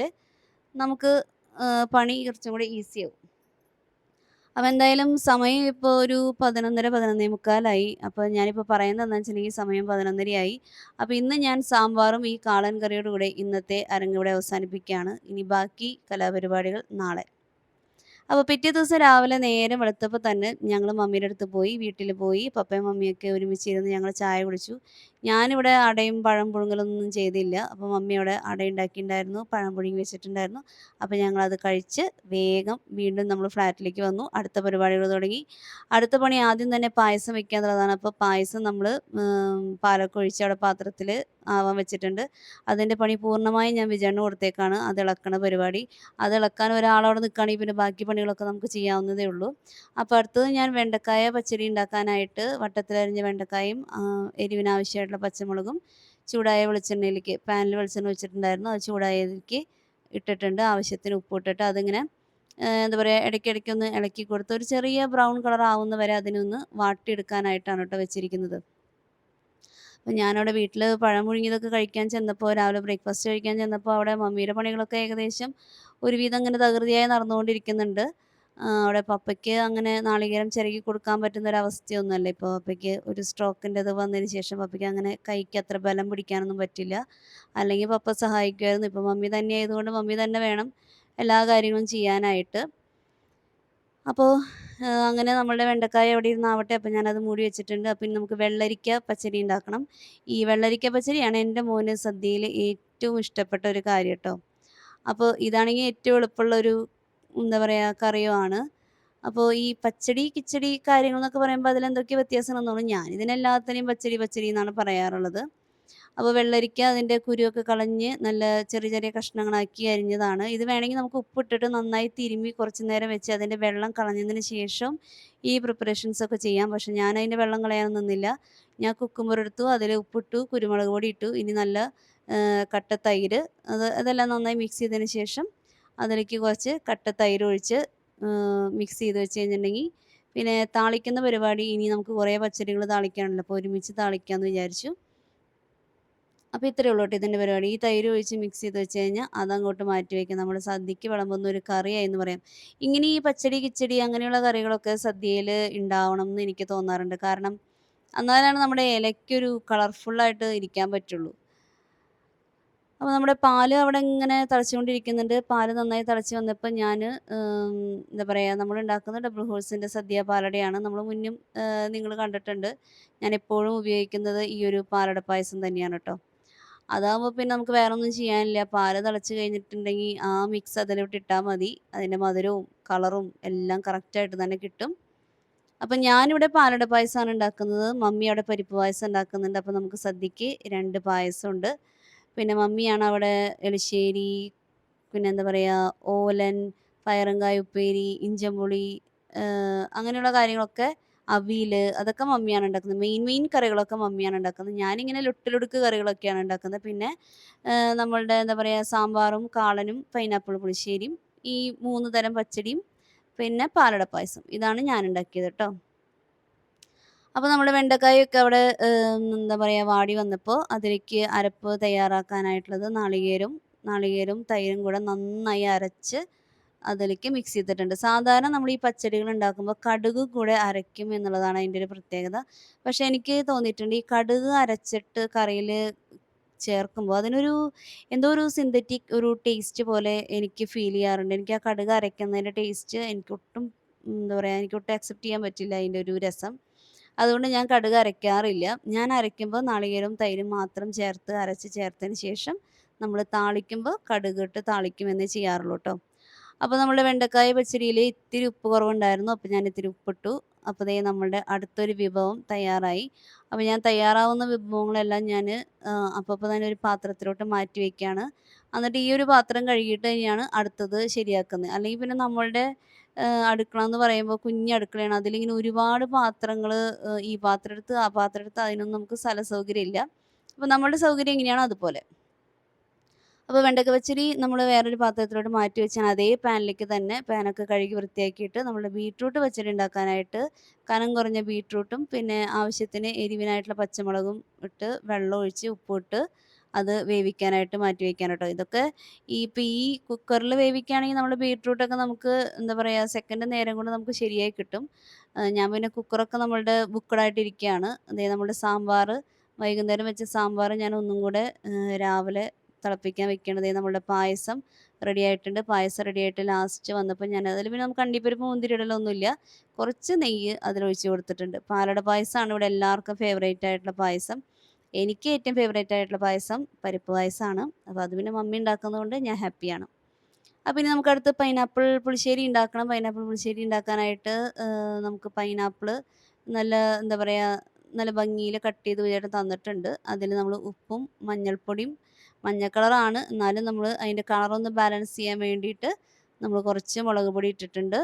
നമുക്ക് പണി കുറച്ചും കൂടെ ഈസിയാവും അപ്പോൾ എന്തായാലും സമയം ഇപ്പോൾ ഒരു പതിനൊന്നര പതിനൊന്നേ മുക്കാലായി. അപ്പോൾ ഞാനിപ്പോൾ പറയുന്നത് എന്താണെന്ന് വെച്ചിട്ടുണ്ടെങ്കിൽ സമയം പതിനൊന്നരയായി. അപ്പോൾ ഇന്ന് ഞാൻ സാമ്പാറും ഈ കാളൻ കറിയോടുകൂടെ ഇന്നത്തെ അരങ്ങിവിടെ അവസാനിപ്പിക്കുകയാണ് ഇനി ബാക്കി കലാപരിപാടികൾ നാളെ. അപ്പോൾ പിറ്റേ ദിവസം രാവിലെ നേരം വെളുത്തപ്പോൾ തന്നെ ഞങ്ങൾ മമ്മിയുടെ അടുത്ത് പോയി വീട്ടിൽ പോയി പപ്പയും മമ്മിയൊക്കെ ഒരുമിച്ചിരുന്ന് ഞങ്ങൾ ചായ കുടിച്ചു. ഞാനിവിടെ അടയും പഴം പുഴുങ്ങലൊന്നും ചെയ്തില്ല. അപ്പോൾ മമ്മി അവിടെ അട ഉണ്ടാക്കിയിട്ടുണ്ടായിരുന്നു പഴം പുഴുങ്ങി വെച്ചിട്ടുണ്ടായിരുന്നു. അപ്പോൾ ഞങ്ങളത് കഴിച്ച് വേഗം വീണ്ടും നമ്മൾ ഫ്ലാറ്റിലേക്ക് വന്നു. അടുത്ത പരിപാടികൾ തുടങ്ങി. അടുത്ത പണി ആദ്യം തന്നെ പായസം വെക്കാന്നുള്ളതാണ് അപ്പോൾ പായസം നമ്മൾ പാലൊക്കെ ഒഴിച്ച് അവിടെ പാത്രത്തിൽ ആവാൻ വെച്ചിട്ടുണ്ട്. അതിന്റെ പണി പൂർണമായും ഞാൻ വിജയണ്ണ കൊടുത്തേക്കാണ്. അത് ഇളക്കണ പരിപാടി. അത് ഇളക്കാൻ ഒരാളവിടെ നിൽക്കുകയാണെങ്കിൽ പിന്നെ ബാക്കി പണികളൊക്കെ നമുക്ക് ചെയ്യാവുന്നതേ ഉള്ളൂ. അപ്പോൾ അടുത്തത് ഞാൻ വെണ്ടക്കായ പച്ചടി ഉണ്ടാക്കാനായിട്ട് വട്ടത്തിലരിഞ്ഞ വെണ്ടക്കായും എരിവിനാവശ്യമായിട്ടുള്ള പച്ചമുളകും ചൂടായ വെളിച്ചെണ്ണയിലേക്ക് പാനിൽ വെളിച്ചെണ്ണ വെച്ചിട്ടുണ്ടായിരുന്നു. അത് ചൂടായതിലേക്ക് ഇട്ടിട്ടുണ്ട്. ആവശ്യത്തിന് ഉപ്പ് ഇട്ടിട്ട് അതിങ്ങനെ എന്താ പറയുക ഇടയ്ക്കിടയ്ക്ക് ഒന്ന് ഇളക്കി കൊടുത്ത് ഒരു ചെറിയ ബ്രൗൺ കളർ ആവുന്ന വരെ അതിനൊന്ന് വാട്ടിയെടുക്കാനായിട്ടാണ് കേട്ടോ വെച്ചിരിക്കുന്നത്. അപ്പോൾ ഞാനവിടെ വീട്ടിൽ പഴം മുഴുങ്ങിയതൊക്കെ കഴിക്കാൻ ചെന്നപ്പോൾ രാവിലെ ബ്രേക്ക്ഫാസ്റ്റ് കഴിക്കാൻ ചെന്നപ്പോൾ അവിടെ മമ്മിയുടെ പണികളൊക്കെ ഏകദേശം ഒരുവിധം അങ്ങനെ തകൃതിയായി നടന്നുകൊണ്ടിരിക്കുന്നുണ്ട്. അവിടെ പപ്പയ്ക്ക് അങ്ങനെ നാളികേരം ചിരകി കൊടുക്കാൻ പറ്റുന്ന ഒരു അവസ്ഥയൊന്നുമല്ല ഇപ്പോൾ പപ്പയ്ക്ക് ഒരു സ്ട്രോക്കിന്റെത് വന്നതിന് ശേഷം പപ്പയ്ക്ക് അങ്ങനെ കൈക്ക് അത്ര ബലം പിടിക്കാനൊന്നും പറ്റില്ല. അല്ലെങ്കിൽ പപ്പ സഹായിക്കുമായിരുന്നു. ഇപ്പോൾ മമ്മി തന്നെ ആയതുകൊണ്ട് മമ്മി തന്നെ വേണം എല്ലാ കാര്യങ്ങളും ചെയ്യാനായിട്ട്. അപ്പോൾ അങ്ങനെ നമ്മളുടെ വെണ്ടക്കായ എവിടെ ഇരുന്നാവട്ടെ. അപ്പോൾ ഞാനത് മൂടി വെച്ചിട്ടുണ്ട്. അപ്പം ഇനി നമുക്ക് വെള്ളരിക്ക പച്ചരി ഉണ്ടാക്കണം. ഈ വെള്ളരിക്ക പച്ചടിയാണ് എന്റെ മോന് സദ്യയിൽ ഏറ്റവും ഇഷ്ടപ്പെട്ട ഒരു കാര്യം കേട്ടോ അപ്പോൾ ഇതാണെങ്കിൽ ഏറ്റവും എളുപ്പമുള്ള ഒരു എന്താ പറയുക ആണ് അപ്പോൾ ഈ പച്ചടി, കിച്ചടി കാര്യങ്ങൾ എന്നൊക്കെ പറയുമ്പോൾ അതിലെന്തൊക്കെയോ വ്യത്യാസമുണ്ടെന്ന് തോന്നുന്നു. ഞാനിതിനെല്ലാത്തിനെയും പച്ചടി പച്ചടി എന്നാണ് പറയാറുള്ളത്. അപ്പോൾ വെള്ളരിക്ക അതിന്റെ കുരുവൊക്കെ കളഞ്ഞ് നല്ല ചെറിയ ചെറിയ കഷ്ണങ്ങളാക്കി അരിഞ്ഞതാണ്. ഇത് വേണമെങ്കിൽ നമുക്ക് ഉപ്പിട്ടിട്ട് നന്നായി തിരുമ്മി കുറച്ച് നേരം വെച്ച് അതിന്റെ വെള്ളം കളഞ്ഞതിന് ശേഷം ഈ പ്രിപ്പറേഷൻസ് ഒക്കെ ചെയ്യാം. പക്ഷെ ഞാൻ അതിന്റെ വെള്ളം കളയാൻ നിന്നില്ല. ഞാൻ കുക്കുംബർ എടുത്തു, അതിൽ ഉപ്പിട്ടു, കുരുമുളക് പൊടി ഇട്ടു. ഇനി നല്ല കട്ട തൈര് അത് അതെല്ലാം നന്നായി മിക്സ് ചെയ്തതിന് ശേഷം അതിലേക്ക് കുറച്ച് കട്ട തൈര് ഒഴിച്ച് മിക്സ് ചെയ്ത് വെച്ച് കഴിഞ്ഞിട്ടുണ്ടെങ്കിൽ പിന്നെ താളിക്കുന്ന പരിപാടി ഇനി നമുക്ക് കുറേ പച്ചടികൾ താളിക്കാനുണ്ടല്ലോ. അപ്പോൾ ഒരുമിച്ച് താളിക്കാമെന്ന് വിചാരിച്ചു. അപ്പോൾ ഇത്രയേ ഉള്ളൂ കേട്ടോ ഇതിന്റെ പരിപാടി. ഈ തൈര് ഒഴിച്ച് മിക്സ് ചെയ്ത് വെച്ച് കഴിഞ്ഞാൽ അതങ്ങോട്ട് മാറ്റി വയ്ക്കാം. നമ്മൾ സദ്യക്ക് വിളമ്പുന്ന ഒരു കറിയായി പറയാം. ഇങ്ങനെ ഈ പച്ചടി, കിച്ചടി അങ്ങനെയുള്ള കറികളൊക്കെ സദ്യയിൽ ഉണ്ടാവണം എന്ന് എനിക്ക് തോന്നാറുണ്ട്. കാരണം എന്നാലാണ് നമ്മുടെ ഇലയ്ക്കൊരു കളർഫുള്ളായിട്ട് ഇരിക്കാൻ പറ്റുള്ളൂ. അപ്പോൾ നമ്മുടെ പാൽ അവിടെ ഇങ്ങനെ തിളച്ചുകൊണ്ടിരിക്കുന്നുണ്ട്. പാൽ നന്നായി തിളച്ച് വന്നപ്പോൾ ഞാൻ എന്താ പറയുക നമ്മളുണ്ടാക്കുന്ന ഡബിൾ ഹോഴ്സിന്റെ സദ്യ പാലടയാണ്. നമ്മൾ മുന്നും നിങ്ങൾ കണ്ടിട്ടുണ്ട്. ഞാൻ എപ്പോഴും ഉപയോഗിക്കുന്നത് ഈ ഒരു പാലട പായസം തന്നെയാണ് കേട്ടോ അതാകുമ്പോൾ പിന്നെ നമുക്ക് വേറെ ഒന്നും ചെയ്യാനില്ല. പാൽ തിളച്ച് കഴിഞ്ഞിട്ടുണ്ടെങ്കിൽ ആ മിക്സ് അതിലോട്ട് ഇട്ടാൽ മതി. അതിന്റെ മധുരവും കളറും എല്ലാം കറക്റ്റായിട്ട് തന്നെ കിട്ടും. അപ്പം ഞാനിവിടെ പാലട പായസമാണ് ഉണ്ടാക്കുന്നത്. മമ്മി അവിടെ പരിപ്പ് പായസം ഉണ്ടാക്കുന്നുണ്ട്. അപ്പം നമുക്ക് സദ്യക്ക് രണ്ട് പായസമുണ്ട്. പിന്നെ മമ്മിയാണ് അവിടെ എളിശ്ശേരി, പിന്നെ എന്താ പറയുക ഓലൻ, പയറങ്കായ ഉപ്പേരി, ഇഞ്ചമ്പുളി അങ്ങനെയുള്ള കാര്യങ്ങളൊക്കെ അവിയൽ അതൊക്കെ മമ്മിയാണ് ഉണ്ടാക്കുന്നത്. മെയിൻ മെയിൻ കറികളൊക്കെ മമ്മിയാണ് ഉണ്ടാക്കുന്നത്. ഞാനിങ്ങനെ ലുട്ടിലുടുക്ക് കറികളൊക്കെയാണ് ഉണ്ടാക്കുന്നത്. പിന്നെ നമ്മളുടെ എന്താ പറയുക സാമ്പാറും കാളനും പൈനാപ്പിൾ പുളിശ്ശേരിയും ഈ മൂന്ന് തരം പച്ചടിയും പിന്നെ പാലട പായസം. ഇതാണ് ഞാൻ ഉണ്ടാക്കിയത് ട്ടോ. അപ്പോൾ നമ്മുടെ വെണ്ടക്കായൊക്കെ അവിടെ എന്താ പറയുക വാടി വന്നപ്പോൾ അതിലേക്ക് അരപ്പ് തയ്യാറാക്കാനായിട്ടുള്ളത് നാളികേരും നാളികേരും തൈരും കൂടെ നന്നായി അരച്ച് അതിലേക്ക് മിക്സ് ചെയ്തിട്ടുണ്ട്. സാധാരണ നമ്മൾ ഈ പച്ചടികൾ ഉണ്ടാക്കുമ്പോൾ കടുക് കൂടെ അരയ്ക്കും എന്നുള്ളതാണ് അതിന്റെ ഒരു പ്രത്യേകത. പക്ഷേ എനിക്ക് തോന്നിയിട്ടുണ്ട് ഈ കടുക് അരച്ചിട്ട് കറിയിൽ ചേർക്കുമ്പോൾ അതിനൊരു എന്തോ ഒരു സിന്തറ്റിക് ഒരു ടേസ്റ്റ് പോലെ എനിക്ക് ഫീൽ ചെയ്യാറുണ്ട്. എനിക്ക് ആ കടുക് അരയ്ക്കുന്നതിന്റെ ടേസ്റ്റ് എനിക്കൊട്ടും എന്താ പറയുക എനിക്കൊട്ടും അക്സെപ്റ്റ് ചെയ്യാൻ പറ്റില്ല അതിന്റെ ഒരു രസം. അതുകൊണ്ട് ഞാൻ കടുക് അരയ്ക്കാറില്ല. ഞാൻ അരയ്ക്കുമ്പോൾ നാളികേരവും തൈരും മാത്രം ചേർത്ത് അരച്ച് ചേർത്തതിന് ശേഷം നമ്മൾ താളിക്കുമ്പോൾ കടുക് ഇട്ട് താളിക്കുമെന്നേ ചെയ്യാറുള്ളൂ കേട്ടോ അപ്പോൾ നമ്മുടെ വെണ്ടക്കായ പച്ചരിയിൽ ഇത്തിരി ഉപ്പ് കുറവുണ്ടായിരുന്നു. അപ്പോൾ ഞാൻ ഇത്തിരി ഉപ്പിട്ടു. അപ്പോൾ ദേ നമ്മുടെ അടുത്തൊരു വിഭവം തയ്യാറായി. അപ്പോൾ ഞാൻ തയ്യാറാവുന്ന വിഭവങ്ങളെല്ലാം ഞാൻ അപ്പോൾ തന്നെ ഒരു പാത്രത്തിലോട്ട് മാറ്റി വയ്ക്കുകയാണ്. എന്നിട്ട് ഈ ഒരു പാത്രം കഴുകിയിട്ട് തന്നെയാണ് അടുത്തത് ശരിയാക്കുന്നത്. അല്ലെങ്കിൽ പിന്നെ നമ്മളുടെ അടുക്കള എന്ന് പറയുമ്പോൾ കുഞ്ഞ് അടുക്കളയാണ്. അതിലിങ്ങനെ ഒരുപാട് പാത്രങ്ങൾ ഈ പാത്രം എടുത്ത് ആ പാത്രം എടുത്ത് അതിനൊന്നും നമുക്ക് സ്ഥല സൗകര്യം ഇല്ല. അപ്പോൾ നമ്മളുടെ സൗകര്യം എങ്ങനെയാണോ അതുപോലെ. അപ്പോൾ വെണ്ടക്ക പച്ചടി നമ്മൾ വേറൊരു പാത്രത്തിലോട്ട് മാറ്റി വെച്ചാൽ അതേ പാനിലേക്ക് തന്നെ പാനൊക്കെ കഴുകി വൃത്തിയാക്കിയിട്ട് നമ്മൾ ബീട്രൂട്ട് പച്ചടി ഉണ്ടാക്കാനായിട്ട് കനം കുറഞ്ഞ ബീട്രൂട്ടും പിന്നെ ആവശ്യത്തിന് എരിവിനായിട്ടുള്ള പച്ചമുളകും ഇട്ട് വെള്ളം ഒഴിച്ച് ഉപ്പിട്ട് അത് വേവിക്കാനായിട്ട് മാറ്റി വെക്കാൻ കേട്ടോ. ഇതൊക്കെ ഈ ഇപ്പോൾ ഈ കുക്കറിൽ വേവിക്കുകയാണെങ്കിൽ നമ്മൾ ബീട്രൂട്ടൊക്കെ നമുക്ക് എന്താ പറയുക സെക്കൻഡ് നേരം കൊണ്ട് നമുക്ക് ശരിയായി കിട്ടും. ഞാൻ പിന്നെ കുക്കറൊക്കെ നമ്മളുടെ ബുക്കഡായിട്ടിരിക്കുകയാണ്. ദേ നമ്മുടെ സാമ്പാർ വൈകുന്നേരം വെച്ച സാമ്പാർ ഞാൻ ഒന്നും കൂടെ രാവിലെ തിളപ്പിക്കാൻ. ദേ നമ്മുടെ പായസം റെഡി ആയിട്ടുണ്ട്. പായസം റെഡി ആയിട്ട് ലാസ്റ്റ് വന്നപ്പോൾ ഞാൻ അതിൽ പിന്നെ നമുക്ക് അണ്ടിപ്പരിപ്പ് മുന്തിരി ഇടലൊന്നുമില്ല. കുറച്ച് നെയ്യ് അതിലൊഴിച്ച് കൊടുത്തിട്ടുണ്ട്. പാലട പായസമാണ് ഇവിടെ എല്ലാവർക്കും ഫേവറേറ്റ് ആയിട്ടുള്ള പായസം. എനിക്ക് ഏറ്റവും ഫേവറേറ്റ് ആയിട്ടുള്ള പായസം പരിപ്പ് പായസമാണ്. അപ്പോൾ അത് പിന്നെ മമ്മി ഉണ്ടാക്കുന്നതുകൊണ്ട് ഞാൻ ഹാപ്പിയാണ്. അപ്പോൾ പിന്നെ നമുക്കടുത്ത് പൈനാപ്പിൾ പുളിശ്ശേരി ഉണ്ടാക്കണം. പൈനാപ്പിൾ പുളിശ്ശേരി ഉണ്ടാക്കാനായിട്ട് നമുക്ക് പൈനാപ്പിൾ നല്ല എന്താ പറയുക നല്ല ഭംഗിയിൽ കട്ട് ചെയ്ത് ചേട്ടൻ തന്നിട്ടുണ്ട്. അതിൽ നമ്മൾ ഉപ്പും മഞ്ഞൾപ്പൊടിയും മഞ്ഞ കളറാണ് എന്നാലും നമ്മൾ അതിന്റെ കളറൊന്ന് ബാലൻസ് ചെയ്യാൻ വേണ്ടിയിട്ട് നമ്മൾ കുറച്ച് മുളക് പൊടി ഇട്ടിട്ടുണ്ട്.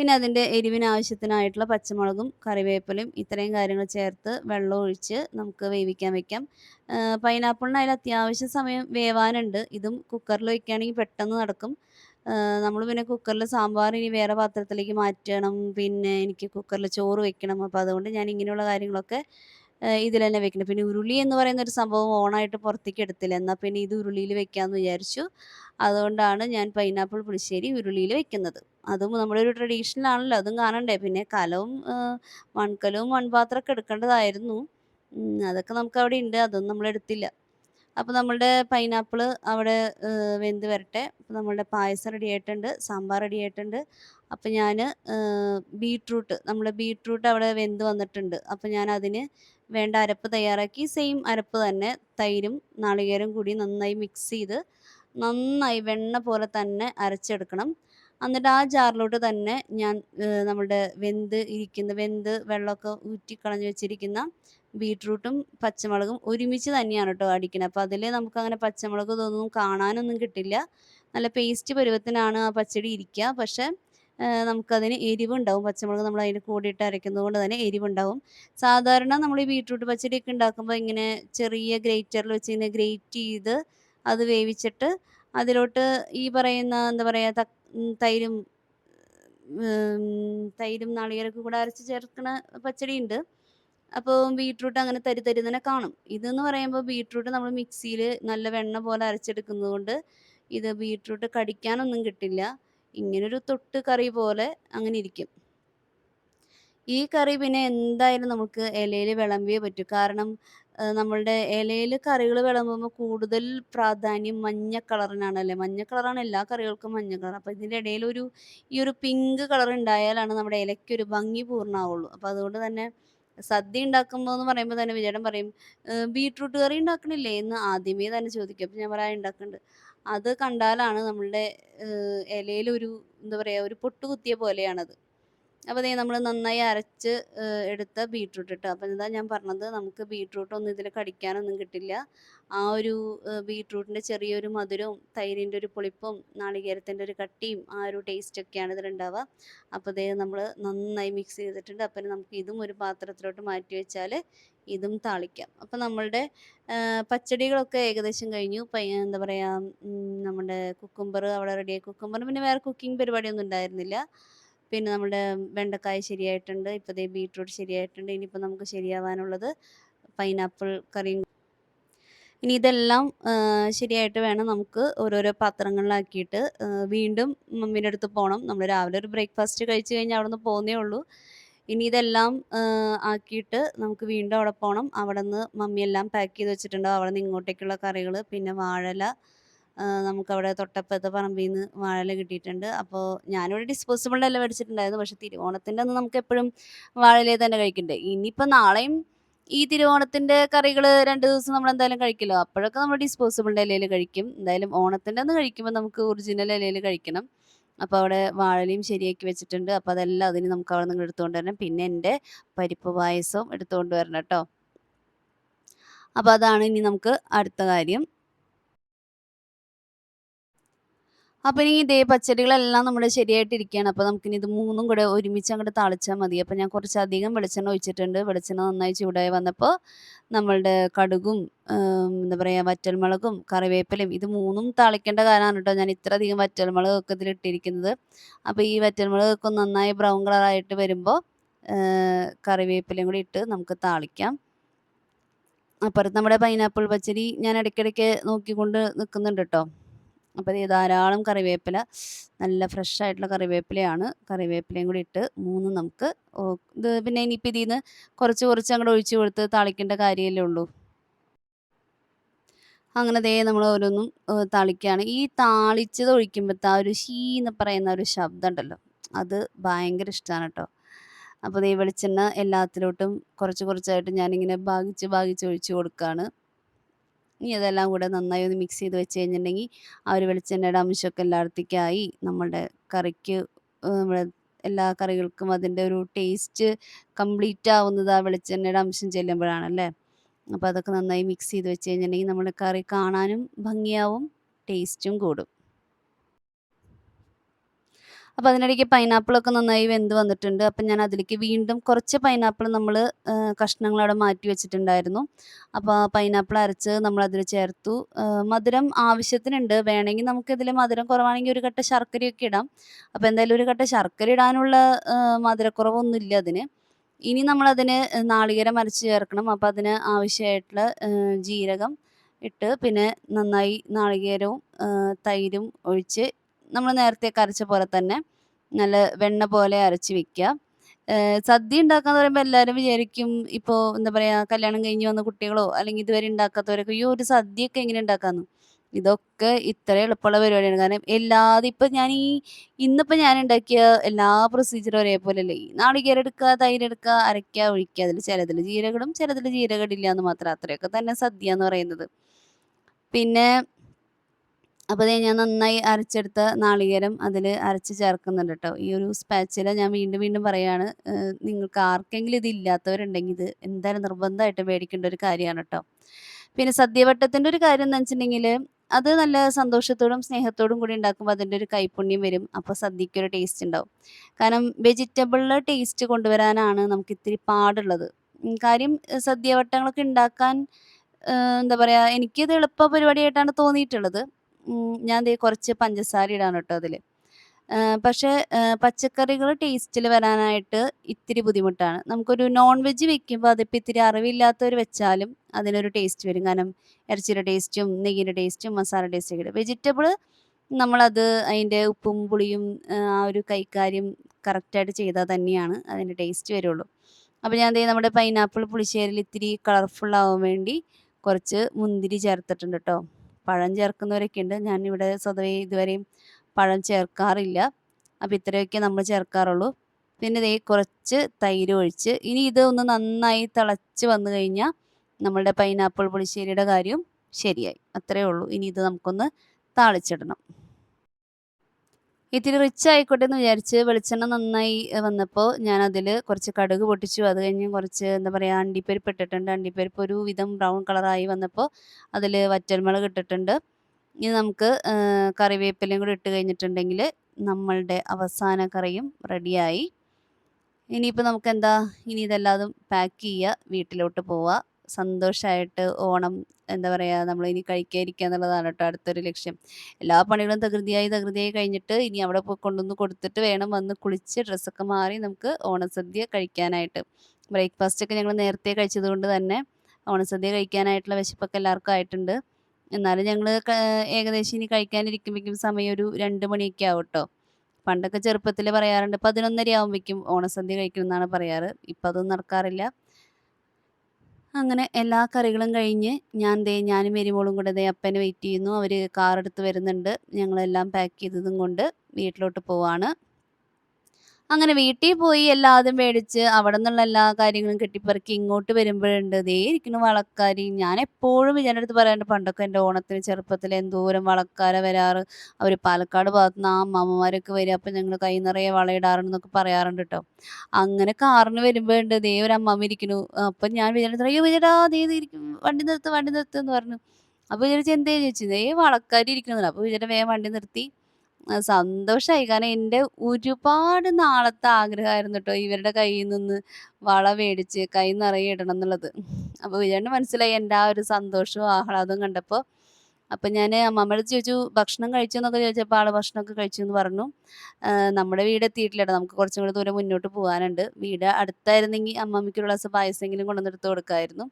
പിന്നെ അതിന്റെ എരിവിന് ആവശ്യത്തിനായിട്ടുള്ള പച്ചമുളകും കറിവേപ്പിലയും ഇത്രയും കാര്യങ്ങൾ ചേർത്ത് വെള്ളം ഒഴിച്ച് നമുക്ക് വേവിക്കാൻ വെക്കാം. പൈനാപ്പിളിന് അതിൽ അത്യാവശ്യ സമയം വേവാനുണ്ട്. ഇതും കുക്കറിൽ വയ്ക്കുകയാണെങ്കിൽ പെട്ടെന്ന് നടക്കും. നമ്മൾ പിന്നെ കുക്കറിൽ സാമ്പാർ ഇനി വേറെ പാത്രത്തിലേക്ക് മാറ്റണം പിന്നെ എനിക്ക് കുക്കറിൽ ചോറ് വെക്കണം അപ്പോൾ അതുകൊണ്ട് ഞാൻ ഇങ്ങനെയുള്ള കാര്യങ്ങളൊക്കെ ഇതിൽ തന്നെ വെക്കണം പിന്നെ ഉരുളി എന്ന് പറയുന്ന ഒരു സംഭവം ഓണായിട്ട് പുറത്തേക്ക് എടുത്തില്ല. എന്നാൽ പിന്നെ ഇത് ഉരുളിയിൽ വെക്കാമെന്ന് വിചാരിച്ചു. അതുകൊണ്ടാണ് ഞാൻ പൈനാപ്പിൾ പുളിശ്ശേരി ഉരുളിയിൽ വെക്കുന്നത്. അതും നമ്മുടെ ഒരു ട്രഡീഷണൽ ആണല്ലോ. അതും കാണണ്ടേ? പിന്നെ കലവും മൺകലവും മൺപാത്രമൊക്കെ എടുക്കേണ്ടതായിരുന്നു. അതൊക്കെ നമുക്ക് അവിടെ ഉണ്ട് അതൊന്നും നമ്മൾ എടുത്തില്ല. അപ്പോൾ നമ്മളുടെ പൈനാപ്പിൾ അവിടെ വെന്ത് വരട്ടെ. അപ്പോൾ നമ്മളുടെ പായസം റെഡി ആയിട്ടുണ്ട്. സാമ്പാർ റെഡി ആയിട്ടുണ്ട്. അപ്പോൾ ഞാൻ ബീട്രൂട്ട് നമ്മുടെ ബീട്രൂട്ട് അവിടെ വെന്ത് വന്നിട്ടുണ്ട്. അപ്പോൾ ഞാൻ അതിന് വേണ്ട അരപ്പ് തയ്യാറാക്കി സെയിം അരപ്പ് തന്നെ തൈരും നാളികേരം കൂടി നന്നായി മിക്സ് ചെയ്ത് നന്നായി വെണ്ണ പോലെ തന്നെ അരച്ചെടുക്കണം. എന്നിട്ട് ആ ജാറിലോട്ട് തന്നെ ഞാൻ നമ്മുടെ വെന്ത് ഇരിക്കുന്ന വെന്ത് വെള്ളമൊക്കെ ഊറ്റിക്കളഞ്ഞ് വെച്ചിരിക്കുന്ന ബീട്രൂട്ടും പച്ചമുളകും ഒരുമിച്ച് തന്നെയാണ് കേട്ടോ അടിക്കുന്നത് അപ്പോൾ അതിൽ നമുക്കങ്ങനെ പച്ചമുളക് ഇതൊന്നും കാണാനൊന്നും കിട്ടില്ല. നല്ല പേസ്റ്റ് പരുവത്തിനാണ് ആ പച്ചടി ഇരിക്കുക പക്ഷേ നമുക്കതിന് എരിവുണ്ടാവും. പച്ചമുളക് നമ്മൾ അതിന് കൂടിയിട്ട് അരയ്ക്കുന്നത് കൊണ്ട് തന്നെ എരിവുണ്ടാവും. സാധാരണ നമ്മൾ ഈ ബീട്രൂട്ട് പച്ചടിയൊക്കെ ഉണ്ടാക്കുമ്പോൾ ഇങ്ങനെ ചെറിയ ഗ്രേറ്ററിൽ വെച്ച് ഇങ്ങനെ ഗ്രേറ്റ് ചെയ്ത് അത് വേവിച്ചിട്ട് അതിലോട്ട് ഈ പറയുന്ന എന്താ പറയുക തൈരും തൈരും നാളികേരൊക്കെ കൂടെ അരച്ച് ചേർക്കണ പച്ചടിയുണ്ട്. അപ്പോൾ ബീട്രൂട്ട് അങ്ങനെ തരി തരി തന്നെ കാണും. ഇതെന്ന് പറയുമ്പോൾ ബീട്രൂട്ട് നമ്മൾ മിക്സിയിൽ നല്ല വെണ്ണ പോലെ അരച്ചെടുക്കുന്നത് കൊണ്ട് ഇത് ബീട്രൂട്ട് കടിക്കാനൊന്നും കിട്ടില്ല. ഇങ്ങനൊരു തൊട്ട് കറി പോലെ അങ്ങനെ ഇരിക്കും. ഈ കറി പിന്നെ എന്തായാലും നമുക്ക് ഇലയിൽ വിളമ്പിയേ പറ്റൂ. കാരണം നമ്മളുടെ ഇലയിൽ കറികൾ വിളമ്പുമ്പോൾ കൂടുതൽ പ്രാധാന്യം മഞ്ഞ കളറിനാണ് അല്ലേ മഞ്ഞ കളറാണ് എല്ലാ കറികൾക്കും മഞ്ഞ കളർ. അപ്പോൾ ഇതിന്റെ ഇടയിൽ ഒരു ഈ ഒരു പിങ്ക് കളർ ഉണ്ടായാലാണ് നമ്മുടെ ഇലയ്ക്കൊരു ഭംഗി പൂർണമാവുള്ളൂ. അപ്പോൾ അതുകൊണ്ട് തന്നെ സദ്യ ഉണ്ടാക്കുമ്പോൾ എന്ന് പറയുമ്പോൾ തന്നെ വിചാരം പറയും ബീട്രൂട്ട് കറി ഉണ്ടാക്കണില്ലേ എന്ന് ആദ്യമേ തന്നെ ചോദിക്കും. അപ്പോൾ ഞാൻ പറയാം ഉണ്ടാക്കുന്നുണ്ട് അത് കണ്ടാലാണ് നമ്മളുടെ ഒരു എന്താ പറയുക ഒരു പൊട്ട് കുത്തിയ പോലെയാണത്. അപ്പോൾ ദേ നമ്മൾ നന്നായി അരച്ച് എടുത്ത ബീട്രൂട്ട് ഇട്ടു. അപ്പോൾ എന്താ ഞാൻ പറഞ്ഞത് നമുക്ക് ബീട്രൂട്ട് ഒന്നും ഇതിൽ കടിക്കാനൊന്നും കിട്ടില്ല. ആ ഒരു ബീട്രൂട്ടിന്റെ ചെറിയൊരു മധുരവും തൈരിന്റെ ഒരു പുളിപ്പും നാളികേരത്തിന്റെ ഒരു കട്ടിയും ആ ഒരു ടേസ്റ്റൊക്കെയാണ് ഇതിലുണ്ടാവുക. അപ്പോൾ ദേ നമ്മൾ നന്നായി മിക്സ് ചെയ്തിട്ടുണ്ട്. അപ്പം നമുക്ക് ഇതും ഒരു പാത്രത്തിലോട്ട് മാറ്റി വെച്ചാൽ ഇതും താളിക്കാം. അപ്പം നമ്മളുടെ പച്ചടികളൊക്കെ ഏകദേശം കഴിഞ്ഞു. എന്താ പറയുക നമ്മുടെ കുക്കുംബർ അവിടെ റെഡിയായി കുക്കുംബർ പിന്നെ വേറെ കുക്കിംഗ് പരിപാടിയൊന്നും ഉണ്ടായിരുന്നില്ല. പിന്നെ നമ്മുടെ വെണ്ടക്കായ ശരിയായിട്ടുണ്ട്. ഇപ്പോൾ ദേ ബീട്രൂട്ട് ശരിയായിട്ടുണ്ട്. ഇനിയിപ്പോൾ നമുക്ക് ശരിയാവാനുള്ളത് പൈനാപ്പിൾ കറിയും ഇനി ഇതെല്ലാം ശരിയായിട്ട് വേണം നമുക്ക് ഓരോരോ പാത്രങ്ങളിലാക്കിയിട്ട് വീണ്ടും മമ്മീന്റെ അടുത്ത് പോകണം നമ്മൾ രാവിലെ ഒരു ബ്രേക്ക്ഫാസ്റ്റ് കഴിച്ച് കഴിഞ്ഞാൽ അവിടെ നിന്ന് പോകുന്നേ ഉള്ളൂ. ഇനി ഇതെല്ലാം ആക്കിയിട്ട് നമുക്ക് വീണ്ടും അവിടെ പോകണം അവിടെ നിന്ന് മമ്മി എല്ലാം പാക്ക് ചെയ്ത് വെച്ചിട്ടുണ്ടാവും. അവിടെ നിന്ന് ഇങ്ങോട്ടേക്കുള്ള കറികൾ പിന്നെ വാഴല നമുക്കവിടെ തൊട്ടപ്പുറത്തെ പറമ്പിൽ നിന്ന് വാഴയില കിട്ടിയിട്ടുണ്ട്. അപ്പോൾ ഞാനിവിടെ ഡിസ്പോസിബിളിന്റെ അല്ല മേടിച്ചിട്ടുണ്ടായിരുന്നു പക്ഷെ തിരുവോണത്തിന്റെ അന്ന് നമുക്ക് എപ്പോഴും വാഴയില തന്നെ കഴിക്കണ്ടേ. ഇനിയിപ്പോൾ നാളെയും ഈ തിരുവോണത്തിന്റെ കറികൾ രണ്ട് ദിവസം നമ്മൾ എന്തായാലും കഴിക്കല്ലോ. അപ്പോഴൊക്കെ നമ്മൾ ഡിസ്പോസിബിളിന്റെ ഇലയിൽ കഴിക്കും. എന്തായാലും ഓണത്തിന്റെ അന്ന് കഴിക്കുമ്പോൾ നമുക്ക് ഒറിജിനൽ ഇലയിൽ കഴിക്കണം. അപ്പോൾ അവിടെ വാഴലയും ശരിയാക്കി വെച്ചിട്ടുണ്ട്. അപ്പോൾ അതെല്ലാം അതിന് നമുക്ക് അവിടെ നിന്ന് എടുത്തുകൊണ്ട് വരണം. പിന്നെ എന്റെ പരിപ്പ് പായസവും എടുത്തുകൊണ്ട് വരണം കേട്ടോ. അപ്പോൾ അതാണ് ഇനി നമുക്ക് അടുത്ത കാര്യം. അപ്പോൾ ഇനി ഇതേ പച്ചടികളെല്ലാം നമ്മുടെ ശരിയായിട്ടിരിക്കുകയാണ്. അപ്പോൾ നമുക്കിനി ഇത് മൂന്നും കൂടെ ഒരുമിച്ച് അങ്ങോട്ട് താളിച്ചാൽ മതി. അപ്പോൾ ഞാൻ കുറച്ചധികം വെളിച്ചെണ്ണ ഒഴിച്ചിട്ടുണ്ട്. വെളിച്ചെണ്ണ നന്നായി ചൂടായി വന്നപ്പോൾ നമ്മളുടെ കടുകും എന്താ പറയുക വറ്റൽമുളകും കറിവേപ്പിലയും ഇത് മൂന്നും തളിക്കേണ്ട കാരണമാണ് കേട്ടോ ഞാൻ ഇത്ര അധികം വറ്റൽമുളകൊക്കെ ഇതിലിട്ടിരിക്കുന്നത് അപ്പോൾ ഈ വറ്റൽമുളകൊക്കെ നന്നായി ബ്രൗൺ കളറായിട്ട് വരുമ്പോൾ കറിവേപ്പിലയും കൂടി ഇട്ട് നമുക്ക് താളിക്കാം. അപ്പുറത്ത് നമ്മുടെ പൈനാപ്പിൾ പച്ചടി ഞാൻ ഇടയ്ക്കിടയ്ക്ക് നോക്കിക്കൊണ്ട് നിൽക്കുന്നുണ്ട് കേട്ടോ. അപ്പോൾ ഇത് ധാരാളം കറിവേപ്പില നല്ല ഫ്രഷ് ആയിട്ടുള്ള കറിവേപ്പിലയാണ്. കറിവേപ്പിലയും കൂടി ഇട്ട് മൂന്ന് നമുക്ക് ഇത് പിന്നെ ഇനിയിപ്പോൾ ഇതിൽ നിന്ന് കുറച്ച് കുറച്ച് അങ്ങോട്ട് ഒഴിച്ചു കൊടുത്ത് താളിക്കേണ്ട കാര്യമല്ലേ ഉള്ളൂ. അങ്ങനെ ദേ നമ്മൾ ഓരോന്നും തളിക്കുകയാണ് ഈ താളിച്ചത് ഒഴിക്കുമ്പോഴത്തെ ആ ഒരു ഷീ എന്ന് പറയുന്ന ഒരു ശബ്ദം ഉണ്ടല്ലോ അത് ഭയങ്കര ഇഷ്ടമാണ് കേട്ടോ. അപ്പോൾ ദേ വെളിച്ചെണ്ണ എല്ലാത്തിലോട്ടും കുറച്ച് കുറച്ചായിട്ട് ഞാനിങ്ങനെ ഭാഗിച്ച് ഭാഗിച്ച് ഒഴിച്ചു കൊടുക്കുകയാണ് ഇനി അതെല്ലാം കൂടെ നന്നായി ഒന്ന് മിക്സ് ചെയ്ത് വെച്ച് കഴിഞ്ഞിട്ടുണ്ടെങ്കിൽ ആ ഒരു വെളിച്ചെണ്ണയുടെ അംശമൊക്കെ എല്ലായിടത്തേക്കായി നമ്മുടെ കറിക്ക് നമ്മുടെ എല്ലാ കറികൾക്കും അതിന്റെ ഒരു ടേസ്റ്റ് കംപ്ലീറ്റ് ആവുന്നത് ആ വെളിച്ചെണ്ണയുടെ അംശം ചെല്ലുമ്പോഴാണല്ലേ? അപ്പോൾ അതൊക്കെ നന്നായി മിക്സ് ചെയ്ത് വെച്ച് കഴിഞ്ഞിട്ടുണ്ടെങ്കിൽ നമ്മുടെ കറി കാണാനും ഭംഗിയാവും ടേസ്റ്റും കൂടും. അപ്പോൾ അതിനിടയ്ക്ക് പൈനാപ്പിളൊക്കെ നന്നായി വെന്ത് വന്നിട്ടുണ്ട്. അപ്പം ഞാൻ അതിലേക്ക് വീണ്ടും കുറച്ച് പൈനാപ്പിൾ നമ്മൾ കഷ്ണങ്ങളവിടെ മാറ്റി വെച്ചിട്ടുണ്ടായിരുന്നു. അപ്പോൾ പൈനാപ്പിൾ അരച്ച് നമ്മൾ അതിൽ ചേർത്തു. മധുരം ആവശ്യത്തിനുണ്ട്. വേണമെങ്കിൽ നമുക്കിതിൽ മധുരം കുറവാണെങ്കിൽ ഒരു കട്ട ശർക്കരയൊക്കെ ഇടാം. അപ്പോൾ എന്തായാലും ഒരു കട്ട ശർക്കര ഇടാനുള്ള മധുരക്കുറവൊന്നും മധുരക്കുറവൊന്നുമില്ല അതിന്. ഇനി നമ്മളതിന് നാളികേരം അരച്ച് ചേർക്കണം. അപ്പോൾ അതിന് ആവശ്യമായിട്ടുള്ള ജീരകം ഇട്ട് പിന്നെ നന്നായി നാളികേരവും തൈരും ഒഴിച്ച് നമ്മൾ നേരത്തെ അരച്ച പോലെ തന്നെ നല്ല വെണ്ണ പോലെ അരച്ച് വെക്കുക. സദ്യ ഉണ്ടാക്കാന്ന് പറയുമ്പോൾ എല്ലാവരും വിചാരിക്കും ഇപ്പോൾ എന്താ പറയുക കല്യാണം കഴിഞ്ഞ് വന്ന കുട്ടികളോ അല്ലെങ്കിൽ ഇതുവരെ ഉണ്ടാക്കാത്തവരൊക്കെ അയ്യോ ഒരു സദ്യയൊക്കെ എങ്ങനെ ഉണ്ടാക്കാന്ന്. ഇതൊക്കെ ഇത്ര എളുപ്പമുള്ള പരിപാടിയാണ്. കാരണം എല്ലാതും ഇപ്പം ഞാൻ ഈ ഇന്നിപ്പോൾ ഞാൻ ഉണ്ടാക്കിയ എല്ലാ പ്രൊസീജിയറും ഒരേപോലെ അല്ലേ നാളികേരം എടുക്കുക, തൈര് എടുക്കുക, അരയ്ക്കുക, ഒഴിക്കുക. അതിൽ ചിലതിൽ ജീരകടും ചിലതിൽ ജീരകടില്ല എന്ന് മാത്രം. അത്രയൊക്കെ തന്നെ സദ്യ എന്ന് പറയുന്നത്. പിന്നെ അപ്പോൾ ഞാൻ നന്നായി അരച്ചെടുത്ത നാളികേരം അതിൽ അരച്ച് ചേർക്കുന്നുണ്ട് കേട്ടോ. ഈ ഒരു സ്പാച്ചില ഞാൻ വീണ്ടും വീണ്ടും പറയാണ്. നിങ്ങൾക്ക് ആർക്കെങ്കിലും ഇത് ഇത് എന്തായാലും നിർബന്ധമായിട്ട് മേടിക്കേണ്ട ഒരു കാര്യമാണ് കേട്ടോ. പിന്നെ സദ്യവട്ടത്തിന്റെ ഒരു കാര്യം എന്ന് വെച്ചിട്ടുണ്ടെങ്കിൽ അത് നല്ല സന്തോഷത്തോടും സ്നേഹത്തോടും കൂടി ഉണ്ടാക്കുമ്പോൾ അതിന്റെ ഒരു കൈപ്പുണ്യം വരും. അപ്പോൾ സദ്യയ്ക്കൊരു ടേസ്റ്റ് ഉണ്ടാവും. കാരണം വെജിറ്റബിളിലെ ടേസ്റ്റ് കൊണ്ടുവരാനാണ് നമുക്ക് ഇത്തിരി പാടുള്ളത്. കാര്യം സദ്യവട്ടങ്ങളൊക്കെ ഉണ്ടാക്കാൻ എന്താ പറയുക എനിക്കിത് എളുപ്പ പരിപാടിയായിട്ടാണ് തോന്നിയിട്ടുള്ളത്. ഞാൻ ദേ കുറച്ച് പഞ്ചസാര ഇടാണ് കേട്ടോ അതിൽ. പക്ഷേ പച്ചക്കറികൾ ടേസ്റ്റിൽ വരാനായിട്ട് ഇത്തിരി ബുദ്ധിമുട്ടാണ്. നമുക്കൊരു നോൺ വെജ് വെക്കുമ്പോൾ അതിപ്പോൾ ഇത്തിരി അറിവില്ലാത്തവർ വെച്ചാലും അതിനൊരു ടേസ്റ്റ് വരും. കാരണം ഇറച്ചിയുടെ ടേസ്റ്റും നെയ്യിന്റെ ടേസ്റ്റും മസാല ടേസ്റ്റൊക്കെ ഇടും. വെജിറ്റബിൾ നമ്മളത് അതിന്റെ ഉപ്പും പുളിയും ആ ഒരു കൈകാര്യം കറക്റ്റായിട്ട് ചെയ്താൽ തന്നെയാണ് അതിന്റെ ടേസ്റ്റ് വരുള്ളൂ. അപ്പോൾ ഞാൻ ദേ നമ്മുടെ പൈനാപ്പിൾ പുളിശ്ശേരിയിൽ ഇത്തിരി കളർഫുള്ളാവാൻ വേണ്ടി കുറച്ച് മുന്തിരി ചേർത്തിട്ടുണ്ട് കേട്ടോ. പഴം ചേർക്കുന്നവരൊക്കെ ഉണ്ട്. ഇവിടെ സ്വതവേ ഇതുവരെയും പഴം ചേർക്കാറില്ല. അപ്പോൾ ഇത്രയൊക്കെ നമ്മൾ ചേർക്കാറുള്ളൂ. പിന്നെ ദേ കുറച്ച് തൈര് ഒഴിച്ച് ഇനി ഇത് ഒന്ന് നന്നായി തിളച്ച് വന്നു കഴിഞ്ഞാൽ നമ്മളുടെ പൈനാപ്പിൾ പുളിശ്ശേരിയുടെ കാര്യം ശരിയായി. അത്രയേ ഉള്ളൂ. ഇനി ഇത് നമുക്കൊന്ന് താളിച്ചിടണം. ഇത്തിരി റിച്ച് ആയിക്കോട്ടെ എന്ന് വിചാരിച്ച് വെളിച്ചെണ്ണ നന്നായി വന്നപ്പോൾ ഞാൻ ഞാനതിൽ കുറച്ച് കടുക് പൊട്ടിച്ചു. അത് കഴിഞ്ഞ് കുറച്ച് എന്താ പറയുക അണ്ടിപ്പരിപ്പ് ഇട്ടിട്ടുണ്ട്. അണ്ടിപ്പരിപ്പ് ഒരു വിധം ബ്രൗൺ കളറായി വന്നപ്പോൾ അതിൽ വറ്റൽമുളക് ഇട്ടിട്ടുണ്ട്. ഇനി നമുക്ക് കറിവേപ്പിലയും കൂടി ഇട്ട് കഴിഞ്ഞിട്ടുണ്ടെങ്കിൽ നമ്മളുടെ അവസാന കറിയും റെഡിയായി. ഇനിയിപ്പോൾ നമുക്ക് എന്താ ഇനി ഇതെല്ലാതും പാക്ക് ചെയ്യുക, വീട്ടിലോട്ട് പോവുക. സന്തോഷമായിട്ട് ഓണം എന്താ പറയുക ഇനി കഴിക്കാതിരിക്കുക എന്നുള്ളതാണ് കേട്ടോ അടുത്തൊരു ലക്ഷ്യം. എല്ലാ പണികളും തകൃതിയായി തകൃതിയായി കഴിഞ്ഞിട്ട് ഇനി അവിടെ പോയി കൊണ്ടുവന്ന് കൊടുത്തിട്ട് വേണം വന്ന് കുളിച്ച് ഡ്രസ്സൊക്കെ മാറി നമുക്ക് ഓണസദ്യ കഴിക്കാനായിട്ട്. ബ്രേക്ക്ഫാസ്റ്റ് ഒക്കെ ഞങ്ങൾ നേരത്തെ കഴിച്ചതുകൊണ്ട് തന്നെ ഓണസദ്യ കഴിക്കാനായിട്ടുള്ള വിശപ്പൊക്കെ എല്ലാവർക്കും ആയിട്ടുണ്ട്. എന്നാലും ഞങ്ങൾ ഏകദേശം ഇനി കഴിക്കാനിരിക്കുമ്പോഴേക്കും സമയം ഒരു രണ്ട് മണിയൊക്കെ ആവും കേട്ടോ. പണ്ടൊക്കെ ചെറുപ്പത്തിൽ പറയാറുണ്ട് 11:30 ആവുമ്പോഴേക്കും ഓണസദ്യ കഴിക്കണം എന്നാണ് പറയാറ്. ഇപ്പം അതൊന്നും നടക്കാറില്ല. അങ്ങനെ എല്ലാ കറികളും കഴിഞ്ഞ് ഞാൻ ദേ ഞാനും മെരിമോളും കൂടെ ദേ അപ്പനെ വെയിറ്റ് ചെയ്യുന്നു. അവർ കാറെടുത്ത് വരുന്നുണ്ട്. ഞങ്ങളെല്ലാം പാക്ക് ചെയ്തതും കൊണ്ട് വീട്ടിലോട്ട് പോവാണ്. അങ്ങനെ വീട്ടിൽ പോയി എല്ലാതും മേടിച്ച് അവിടെ നിന്നുള്ള എല്ലാ കാര്യങ്ങളും കെട്ടിപ്പറക്കി ഇങ്ങോട്ട് വരുമ്പോഴുണ്ട് ദേ ഇരിക്കുന്നു വളക്കാരി. ഞാൻ എപ്പോഴും ഇതിന്റെ അടുത്ത് പറയാറുണ്ട് പണ്ടൊക്കെ എന്റെ ഓണത്തിന് ചെറുപ്പത്തിൽ എന്തോരം വളക്കാര വരാറ്. അവർ പാലക്കാട് ഭാഗത്ത് നിന്ന് ആ അമ്മമാരൊക്കെ വരിക അപ്പം ഞങ്ങൾ കൈ നിറയെ വളയിടാറുണ്ടെന്നൊക്കെ പറയാറുണ്ട് കേട്ടോ. അങ്ങനെ കാറിന് വരുമ്പോഴുണ്ട് ദേ ഒരു അമ്മാമ്മ ഇരിക്കുന്നു. അപ്പം ഞാൻ വിചാരിച്ചു അയ്യോ വിജയേട്ടാ ദേ ഇരിക്കും. വണ്ടി നിർത്ത് വണ്ടി നിർത്ത് എന്ന് പറഞ്ഞു. അപ്പോൾ വിചാരിച്ചു എന്തേ ചോദിച്ചു. ദേ വളക്കാരി ഇരിക്കുന്നു. അപ്പോൾ വിചാരിച്ച വേഗം വണ്ടി നിർത്തി. സന്തോഷമായി. കാരണം എന്റെ ഒരുപാട് നാളത്തെ ആഗ്രഹമായിരുന്നു കേട്ടോ ഇവരുടെ കയ്യിൽ നിന്ന് വള മേടിച്ച് കൈ നിറയെ ഇടണം എന്നുള്ളത്. അപ്പോൾ വിജയേട്ടന് മനസ്സിലായി എന്റെ ആ ഒരു സന്തോഷവും ആഹ്ലാദവും കണ്ടപ്പോൾ. അപ്പം ഞാൻ അമ്മമ്മയുടെ ചോദിച്ചു ഭക്ഷണം കഴിച്ചു എന്നൊക്കെ ചോദിച്ചപ്പോൾ ആൾ ഭക്ഷണമൊക്കെ കഴിച്ചു എന്ന് പറഞ്ഞു. നമ്മുടെ വീട് എത്തിയിട്ടില്ല. നമുക്ക് കുറച്ചും കൂടി ദൂരം മുന്നോട്ട് പോകാനുണ്ട്. വീട് അടുത്തായിരുന്നെങ്കിൽ അമ്മമ്മയ്ക്ക് ഒരു ഗ്ലാസ് പായസമെങ്കിലും കൊണ്ടുവന്ന് എടുത്ത് കൊടുക്കാമായിരുന്നു.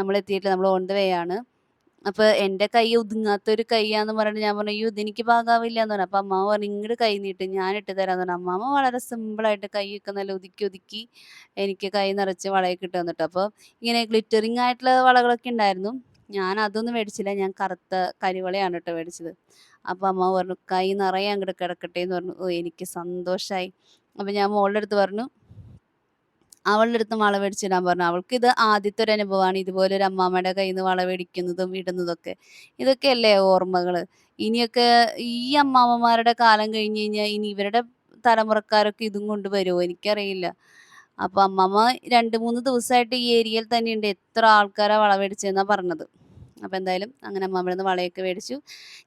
നമ്മൾ എത്തിയിട്ടില്ല. നമ്മൾ ഓൺ ദ വേ ആണ്. അപ്പോൾ എന്റെ കൈ ഒതുങ്ങാത്തൊരു കൈയാന്ന് പറഞ്ഞിട്ട് ഞാൻ പറഞ്ഞു അയ്യോ ഇതെനിക്ക് പാകാവില്ല എന്ന് പറഞ്ഞു. അപ്പൊ അമ്മാവ് പറഞ്ഞു ഇങ്ങട് കൈ നീട്ട് ഞാൻ ഇട്ട് തരാന്ന് പറഞ്ഞു. അമ്മാമ്മ വളരെ സിമ്പിൾ ആയിട്ട് കൈയൊക്കെ നല്ല ഒതുക്കി ഒതുക്കി എനിക്ക് കൈ നിറച്ച് വളയൊക്കെ ഇട്ട് തന്നു അപ്പൊ ഇങ്ങനെ ഗ്ലിറ്ററിങ് ആയിട്ടുള്ള വളകളൊക്കെ ഉണ്ടായിരുന്നു. ഞാൻ അതൊന്നും മേടിച്ചില്ല. ഞാൻ കറുത്ത കരിവളയാണ് കേട്ടോ മേടിച്ചത്. അപ്പൊ അമ്മ പറഞ്ഞു കൈ നിറയെ അങ്ങോട്ട് കിടക്കട്ടെ എന്ന് പറഞ്ഞു. ഓ എനിക്ക് സന്തോഷായി അപ്പൊ ഞാൻ മോളുടെ അടുത്ത് പറഞ്ഞു അവളുടെ അടുത്ത് വള മേടിച്ചിടാൻ പറഞ്ഞു. അവൾക്ക് ഇത് ആദ്യത്തെ ഒരു അനുഭവമാണ് ഇതുപോലെ ഒരു അമ്മാമ്മയുടെ കയ്യിൽ നിന്ന് വള മേടിക്കുന്നതും ഇടുന്നതൊക്കെ. ഇതൊക്കെയല്ലേ ഓർമ്മകൾ. ഇനിയൊക്കെ ഈ അമ്മാമ്മമാരുടെ കാലം കഴിഞ്ഞ് കഴിഞ്ഞാൽ ഇനി ഇവരുടെ തലമുറക്കാരൊക്കെ ഇതും കൊണ്ട് വരുമോ എനിക്കറിയില്ല. അപ്പൊ അമ്മാമ്മ 2, 3 ദിവസമായിട്ട് ഈ ഏരിയയിൽ തന്നെയുണ്ട്. എത്ര ആൾക്കാരാ വള മേടിച്ചതെന്നാ പറഞ്ഞത്. അപ്പോൾ എന്തായാലും അങ്ങനെ അമ്മാമ്മയുടെ നിന്ന് വളയൊക്കെ മേടിച്ചു.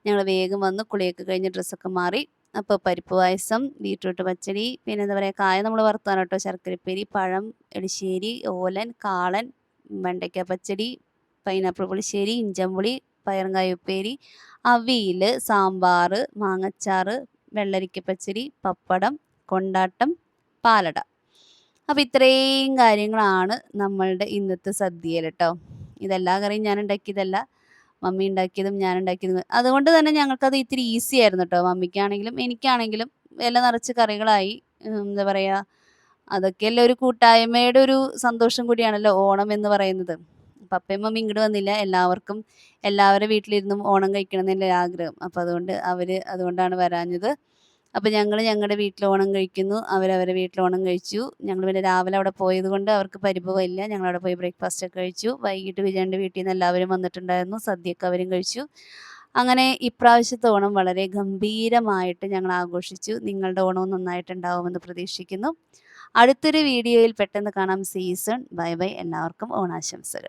ഞങ്ങൾ വേഗം വന്ന് കുളിയൊക്കെ കഴിഞ്ഞ് ഡ്രസ്സൊക്കെ മാറി അപ്പോൾ പരിപ്പ് പായസം ബീട്രൂട്ട് പച്ചടി പിന്നെ എന്താ പറയുക കായ നമ്മൾ വറുത്താണ് കേട്ടോ ശർക്കരപ്പേരി പഴം എളിശ്ശേരി ഓലൻ കാളൻ വെണ്ടയ്ക്ക പച്ചടി പൈനാപ്പിൾ പുളിശ്ശേരി ഇഞ്ചമ്പുളി പയറുങ്കായ ഉപ്പേരി അവിയൽ സാമ്പാർ മാങ്ങച്ചാറ് വെള്ളരിക്ക പച്ചടി പപ്പടം കൊണ്ടാട്ടം പാലട. അപ്പോൾ ഇത്രയും കാര്യങ്ങളാണ് നമ്മളുടെ ഇന്നത്തെ സദ്യയിൽ കേട്ടോ ഇതെല്ലാ കറിയും ഞാൻ ഉണ്ടാക്കിയതല്ല മമ്മി ഉണ്ടാക്കിയതും ഞാൻ ഉണ്ടാക്കിയതും. അതുകൊണ്ട് തന്നെ ഞങ്ങൾക്കത് ഇത്തിരി ഈസി ആയിരുന്നു കേട്ടോ മമ്മിക്കാണെങ്കിലും എനിക്കാണെങ്കിലും ഇല നിറച്ച് കറികളായി. എന്താ പറയുക അതൊക്കെയല്ലേ ഒരു കൂട്ടായ്മയുടെ ഒരു സന്തോഷം കൂടിയാണല്ലോ ഓണം എന്ന് പറയുന്നത്. പപ്പയും മമ്മി ഇങ്ങോട്ട് വന്നില്ല. എല്ലാവർക്കും എല്ലാവരുടെ വീട്ടിലിരുന്നും ഓണം കഴിക്കണം എന്നല്ലേ ആഗ്രഹം. അപ്പം അതുകൊണ്ട് അവർ അതുകൊണ്ടാണ് വരാഞ്ഞത്. അപ്പോൾ ഞങ്ങൾ ഞങ്ങളുടെ വീട്ടിൽ ഓണം കഴിക്കുന്നു. അവരവരെ വീട്ടിൽ ഓണം കഴിച്ചു. ഞങ്ങൾ പിന്നെ രാവിലെ അവിടെ പോയത് കൊണ്ട് അവർക്ക് പരിഭവമില്ല. ഞങ്ങൾ അവിടെ പോയി ബ്രേക്ക്ഫാസ്റ്റ് ഒക്കെ കഴിച്ചു. വൈകിട്ട് വിജയന്റെ വീട്ടിൽ നിന്ന് എല്ലാവരും വന്നിട്ടുണ്ടായിരുന്നു. സദ്യയൊക്കെ അവരും കഴിച്ചു. അങ്ങനെ ഇപ്രാവശ്യത്തെ ഓണം വളരെ ഗംഭീരമായിട്ട് ഞങ്ങൾ ആഘോഷിച്ചു. നിങ്ങളുടെ ഓണവും നന്നായിട്ടുണ്ടാവുമെന്ന് പ്രതീക്ഷിക്കുന്നു. അടുത്തൊരു വീഡിയോയിൽ പെട്ടെന്ന് കാണാം. സീസൺ. Bye bye. എല്ലാവർക്കും ഓണാശംസകൾ.